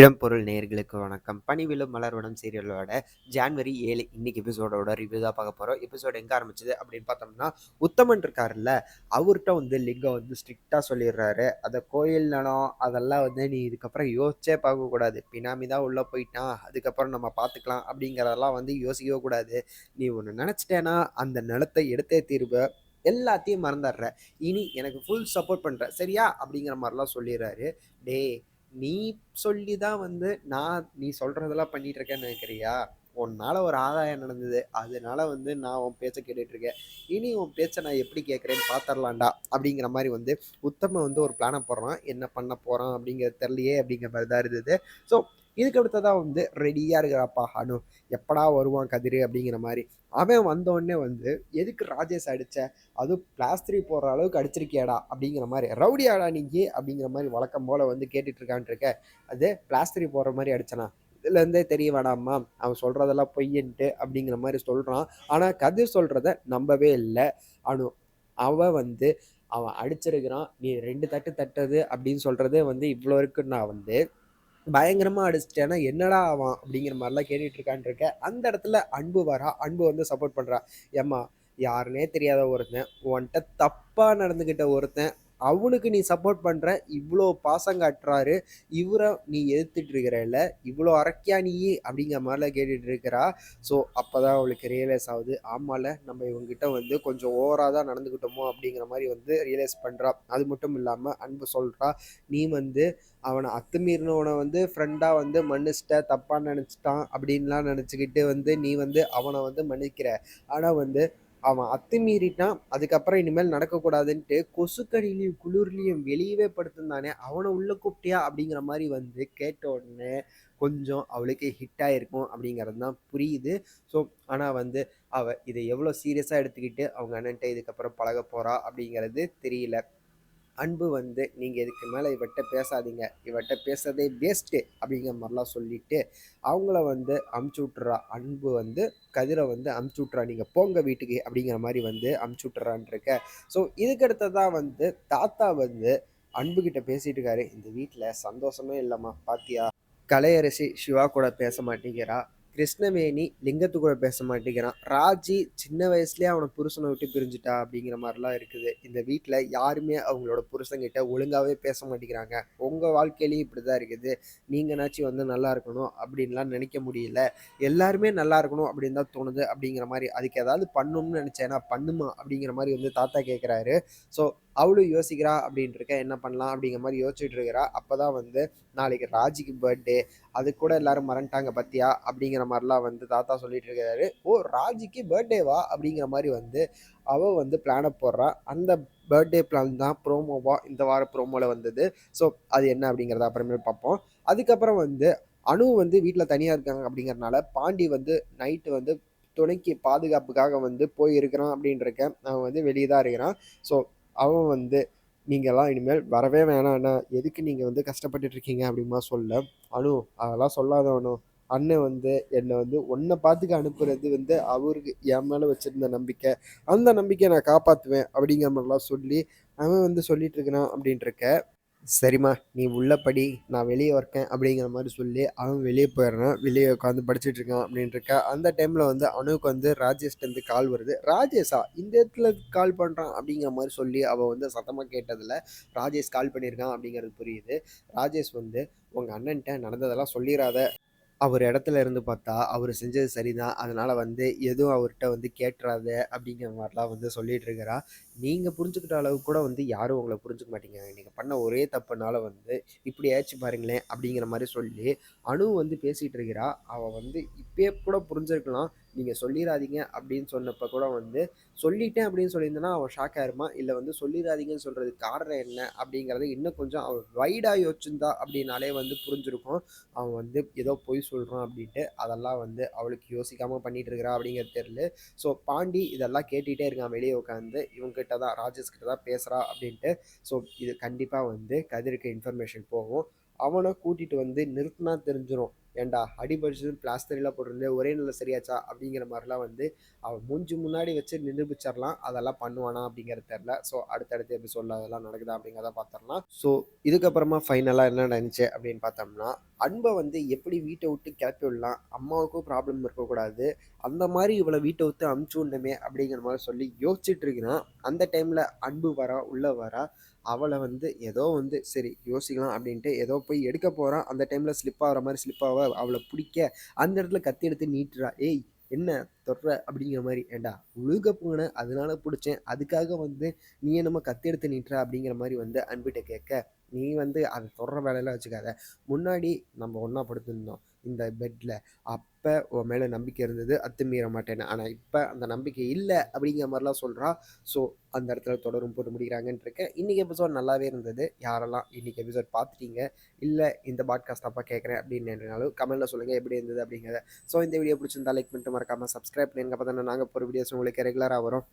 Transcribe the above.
இடம்பொருள் நேர்களுக்கு வணக்கம். பணிவிலும் மலர்வனம் சீரியலோட ஜான்வரி ஏழு இன்னைக்கு எபிசோடோட ரிவ்யூ தான் பார்க்க போகிறோம் எபிசோடு எங்கே ஆரம்பிச்சது அப்படின்னு பார்த்தோம்னா உத்தமன் இருக்காருல்ல அவர்கிட்ட வந்து லிங்கம் வந்து ஸ்ட்ரிக்டாக சொல்லிடுறாரு. அந்த கோயில் நலம் அதெல்லாம் வந்து நீ இதுக்கப்புறம் யோசிச்சே பார்க்கக்கூடாது பினாமி தான் உள்ளே போயிட்டான் அதுக்கப்புறம் நம்ம பார்த்துக்கலாம் அப்படிங்கிறதெல்லாம் வந்து யோசிக்கவே கூடாது. நீ ஒன்று நினச்சிட்டேன்னா அந்த நிலத்தை எடுத்தே தீர்வு. எல்லாத்தையும் மறந்துடுற. இனி எனக்கு ஃபுல் சப்போர்ட் பண்ணுற சரியா? அப்படிங்கிற மாதிரிலாம் சொல்லிடுறாரு. டே நீ சொல்லி தான் வந்து நான் நீ சொல்கிறதெல்லாம் பண்ணிகிட்டு இருக்கேன்னு நினைக்கிறியா? உன்னால் ஒரு ஆதாயம் நடந்தது. அதனால வந்து நான் உன் பேச்சை கேட்டுட்ருக்கேன் இனி உன் பேச்சை நான் எப்படி கேட்குறேன்னு பார்த்துடலாண்டா அப்படிங்கிற மாதிரி வந்து உத்தம வந்து ஒரு பிளானை போடுறான். என்ன பண்ண போகிறான் அப்படிங்கிறது தெரியலையே அப்படிங்கிற மாதிரி தான் இருந்தது. ஸோ இதுக்கு அடுத்ததாக வந்து ரெடியாக இருக்கிறாப்பா அனு எப்படா வருவான் கதிர் அப்படிங்கிற மாதிரி. அவன் வந்தோடனே வந்து எதுக்கு ராஜேஷ் அடித்த அதுவும் பிளாஸ்திரி போடுற அளவுக்கு அடிச்சிருக்கியாடா? அப்படிங்கிற மாதிரி. ரவுடியாடா நீங்கள் அப்படிங்கிற மாதிரி வழக்கம் போல் வந்து கேட்டுட்டு இருக்கான் இருக்க. அது பிளாஸ்திரி போடுற மாதிரி அடிச்சனா? இதுலேருந்தே தெரிய வேணாமா அவன் சொல்கிறதெல்லாம் பொய்யன்ட்டு அப்படிங்கிற மாதிரி சொல்கிறான் ஆனால் கதிர் சொல்கிறத நம்பவே இல்லை அனு அவன் வந்து அவன் அடிச்சிருக்கிறான். நீ ரெண்டு தட்டு தட்டது அப்படின்னு சொல்கிறதே வந்து இவ்வளோ இருக்குன்னா வந்து பயங்கரமாக அடிச்சிட்டேன்னா என்னடா ஆவான் அப்படிங்கிற மாதிரிலாம் கேட்டுட்டு இருக்கான்னு இருக்க. அந்த இடத்துல அன்பு வரா. அன்பு வந்து சப்போர்ட் பண்ணுறா ஏம்மா யாருனே தெரியாத ஒருத்தன் உன்கிட்ட தப்பாக நடந்துக்கிட்ட ஒருத்தன் அவனுக்கு நீ சப்போர்ட் பண்ணுற இவ்வளோ பாசம் காட்டுறாரு இவரை நீ எதிர்த்துட்டு இருக்கிறல்ல இவ்வளோ அரக்கியா நீ அப்படிங்கிற மாதிரிலாம் கேட்டுட்டு இருக்கிறா. ஸோ அப்போ தான் அவளுக்கு ரியலைஸ் ஆகுது ஆமால நம்ம இவங்ககிட்ட வந்து கொஞ்சம் ஓவராக தான் நடந்துக்கிட்டோமோ அப்படிங்கிற மாதிரி வந்து ரியலைஸ் பண்ணுறா அது மட்டும் இல்லாமல் அன்பு சொல்கிறா நீ வந்து அவனை அத்துமீறினவனை வந்து ஃப்ரெண்டாக வந்து மன்னிச்சிட்ட தப்பாக நினச்சிட்டான் அப்படின்லாம் நினச்சிக்கிட்டு வந்து நீ வந்து அவனை வந்து மன்னிக்கிற. ஆனால் வந்து அவன் அத்துமீறிட்டான். அதுக்கப்புறம் இனிமேல் நடக்கக்கூடாதுன்ட்டு கொசுக்கடியிலையும் குளிர்லையும் வெளியவே படுத்திருந்தானே அவனை உள்ள கூப்பிட்டியா? அப்படிங்கிற மாதிரி வந்து கேட்ட உடனே கொஞ்சம் அவளுக்கு ஹிட் ஆகிருக்கும் அப்படிங்கிறது தான் புரியுது. ஸோ ஆனால் வந்து அவள் இதை எவ்வளோ சீரியஸாக எடுத்துக்கிட்டு அவங்க அண்ணன்ட்ட இதுக்கப்புறம் பழக போகிறா அப்படிங்கிறது தெரியல. அன்பு வந்து நீங்கள் இதுக்கு மேலே இவட்ட பேசாதீங்க. இவட்ட பேசுறதே வேஸ்ட்டு அப்படிங்கிற மாதிரிலாம் சொல்லிட்டு அவங்கள வந்து அமுச்சு விட்றா அன்பு வந்து கதிரை வந்து அமுச்சு விட்றா நீங்கள் போங்க வீட்டுக்கு அப்படிங்கிற மாதிரி வந்து அமுச்சு விட்றான் இருக்க. ஸோ இதுக்கு தான் வந்து தாத்தா வந்து அன்புக்கிட்ட பேசிட்டு இருக்காரு. இந்த வீட்டில் சந்தோஷமே இல்லைம்மா. பாத்தியா? கலையரசி சிவா கூட பேச மாட்டேங்கிறா. கிருஷ்ணவேணி லிங்கத்து கூட பேச மாட்டேங்கிறான். ராஜி சின்ன வயசுலேயே அவனை புருஷனை விட்டு பிரிஞ்சுட்டா அப்படிங்கிற மாதிரிலாம் இருக்குது. இந்த வீட்டில் யாருமே அவங்களோட புருஷங்கிட்ட ஒழுங்காகவே பேச மாட்டேங்கிறாங்க. உங்கள் வாழ்க்கையிலையும் இப்படி தான் இருக்குது நீங்கனாச்சும் வந்து நல்லா இருக்கணும் அப்படின்லாம் நினைக்க முடியல. எல்லாருமே நல்லா இருக்கணும் அப்படின்னு தான் தோணுது அப்படிங்கிற மாதிரி. அதுக்கு ஏதாவது பண்ணணும்னு நினச்சேன்னா பண்ணுமா அப்படிங்கிற மாதிரி வந்து தாத்தா கேட்குறாரு ஸோ அவளும் யோசிக்கிறா அப்படின்ட்டு இருக்க என்ன பண்ணலாம்? அப்படிங்கிற மாதிரி யோசிச்சுட்டு இருக்கிறா அப்போ தான் வந்து நாளைக்கு ராஜிக்கு பர்த்டே அது கூட எல்லாரும் மறந்துட்டாங்க பத்தியா? அப்படிங்கிற மாதிரிலாம் வந்து தாத்தா சொல்லிட்டு இருக்கிறாரு ஓ ராஜிக்கு பர்த்டேவா அப்படிங்கிற மாதிரி வந்து அவள் வந்து பிளானை போடுறா. அந்த பர்த்டே பிளான் தான் ப்ரோமோவா இந்த வார ப்ரோமோவில் வந்தது. ஸோ அது என்ன அப்படிங்கிறத அப்புறமேல் பார்ப்போம். அதுக்கப்புறம் வந்து அணு வந்து வீட்டில் தனியாக இருக்காங்க அப்படிங்கிறனால பாண்டி வந்து நைட்டு வந்து துணைக்கு பாதுகாப்புக்காக வந்து போயிருக்கிறான் அப்படின்றக்க அவன் வந்து வெளியே தான் இருக்கிறான். ஸோ அவன் வந்து நீங்கள்லாம் இனிமேல் வரவே வேணாண்ணா எதுக்கு நீங்கள் வந்து கஷ்டப்பட்டுட்டு இருக்கீங்க? அப்படிமா சொல்ல. அனு அதெல்லாம் சொல்லாத அனு. அண்ணன் வந்து என்னை வந்து உன்னை பார்த்துக்க அனுப்புறது வந்து அவருக்கு என் மேலே வச்சுருந்த நம்பிக்கை. அந்த நம்பிக்கையை நான் காப்பாற்றுவேன் அப்படிங்கிற மாதிரிலாம் சொல்லி அவன் வந்து சொல்லிட்டு இருக்கிறான் அப்படின்ட்டுருக்க சரிம்மா நீ உள்ளபடி நான் வெளியே இருக்கேன் அப்படிங்கிற மாதிரி சொல்லி அவன் வெளியே போயிடுறான். வெளியே உட்காந்து படிச்சுட்டு இருக்கான் அப்படின்ட்டுருக்க அந்த டைமில் வந்து அவனுக்கு வந்து ராஜேஷ்டேருந்து கால் வருது. ராஜேஷா இந்த இடத்துல கால் பண்ணுறான் அப்படிங்கிற மாதிரி சொல்லி அவள் வந்து சத்தமாக கேட்டதில் ராஜேஷ் கால் பண்ணியிருக்கான் அப்படிங்கிறது புரியுது. ராஜேஷ் வந்து உங்கள் அண்ணன்ட்ட நடந்ததெல்லாம் சொல்லிடாத அவர் இடத்துல இருந்து பார்த்தா அவர் செஞ்சது சரிதான். அதனால் வந்து எதுவும் அவர்கிட்ட வந்து கேட்டுறாத அப்படிங்கிற மாதிரிலாம் வந்து சொல்லிட்டு இருக்கிறா நீங்கள் புரிஞ்சுக்கிட்ட அளவு கூட வந்து யாரும் உங்களை புரிஞ்சுக்க மாட்டீங்க. நீங்கள் பண்ண ஒரே தப்புனால வந்து இப்படி ஆச்சு பாருங்களேன் அப்படிங்கிற மாதிரி சொல்லி அணு வந்து பேசிகிட்டு இருக்கிறா. அவள் வந்து இப்பயே கூட புரிஞ்சிருக்கலாம். நீங்கள் சொல்லிடாதீங்க அப்படின்னு சொன்னப்போ கூட வந்து சொல்லிட்டேன் அப்படின்னு சொல்லியிருந்தேன்னா அவன் ஷாக் ஆயிருமா இல்லை வந்து சொல்லிடாதீங்கன்னு சொல்கிறதுக்கு காரணம் என்ன? அப்படிங்கிறத இன்னும் கொஞ்சம் அவன் வைடாக யோசிச்சிருந்தா அப்படின்னாலே வந்து புரிஞ்சிருக்கும். அவன் வந்து ஏதோ பொய் சொல்கிறான் அப்படின்ட்டு அதெல்லாம் வந்து அவளுக்கு யோசிக்காமல் பண்ணிட்டு இருக்கிறா அப்படிங்கிறது தெரியல. ஸோ பாண்டி இதெல்லாம் கேட்டுகிட்டே இருக்கான் வெளியே உட்காந்து இவங்ககிட்ட தான் ராஜேஷ் கிட்ட தான் பேசுகிறா அப்படின்ட்டு. ஸோ இது கண்டிப்பாக வந்து கதிருக்கு இன்ஃபர்மேஷன் போகும். அவனை கூட்டிகிட்டு வந்து நிறுத்தினா தெரிஞ்சிடும் ஏன்டா அடிபடிச்சது பிளாஸ்டரிலாம் போட்டிருந்தேன் ஒரே நல்ல சரியாச்சா? அப்படிங்கிற மாதிரிலாம் வந்து அவன் மூஞ்சி முன்னாடி வச்சு நிரூபிச்சிடலாம். அதெல்லாம் பண்ணுவானா அப்படிங்கிறது தெரில ஸோ அடுத்தடுத்த எபிசோடில் அதெல்லாம் நடக்குதா அப்படிங்கிறத பார்த்துடலாம். ஸோ இதுக்கப்புறமா ஃபைனலாக என்ன நடந்துச்சு அப்படின்னு பார்த்தோம்னா அன்பை வந்து எப்படி வீட்டை விட்டு கிளப்பி விடலாம்? அம்மாவுக்கும் ப்ராப்ளம் இருக்கக்கூடாது. அந்த மாதிரி இவளை வீட்டை விட்டு அமுச்சு விடணுமே அப்படிங்கிற மாதிரி சொல்லி யோசிச்சுட்டு இருக்கிறான். அந்த டைமில் அன்பு வரா உள்ளே வரா அவளை வந்து ஏதோ வந்து சரி யோசிக்கலாம் அப்படின்ட்டு ஏதோ போய் எடுக்க போகிறான் அந்த டைமில் ஸ்லிப் ஆகிற மாதிரி ஸ்லிப் ஆக அவளை பிடிக்க அந்த இடத்துல கத்தி எடுத்து நீட்டுறா. ஏய் என்ன தொடுற? அப்படிங்கிற மாதிரி. ஏண்டா உழுக போன அதனால பிடிச்சேன். அதுக்காக வந்து நீ என்னமோ கத்தி எடுத்து நீட்டுறா அப்படிங்கிற மாதிரி வந்து அன்பிட்ட கேட்க நீ வந்து அதை தொடர வேலையெல்லாம் வச்சுக்காத. முன்னாடி நம்ம ஒன்றா படுத்திருந்தோம். இந்த பெட்டில் அப்போ உன் மேலே நம்பிக்கை இருந்தது அத்துமீற மாட்டேன்னு. ஆனால் இப்போ அந்த நம்பிக்கை இல்லை அப்படிங்கிற மாதிரிலாம் சொல்கிறா ஸோ அந்த இடத்துல தொடரும் போட்டு முடிக்கிறாங்கன்னு இருக்கேன். இன்றைக்கி எபிசோட் நல்லாவே இருந்தது. யாரெல்லாம் இன்றைக்கி எபிசோட் பார்த்துட்டீங்க? இல்லை இந்த பாட்காஸ்ட் அப்பா கேட்குறேன் அப்படின்னு நினைனாலும் கமெண்ட்டில் சொல்லுங்கள் எப்படி இருந்தது அப்படிங்கிறத. ஸோ இந்த வீடியோ பிடிச்சிருந்தா லைக் பண்ணிட்டு மறக்காமல் சப்ஸ்கிரைப் பண்ணுங்க பார்த்தா நாங்கள் போகிற வீடியோஸ் உங்களுக்கு ரெகுலராக வரும்.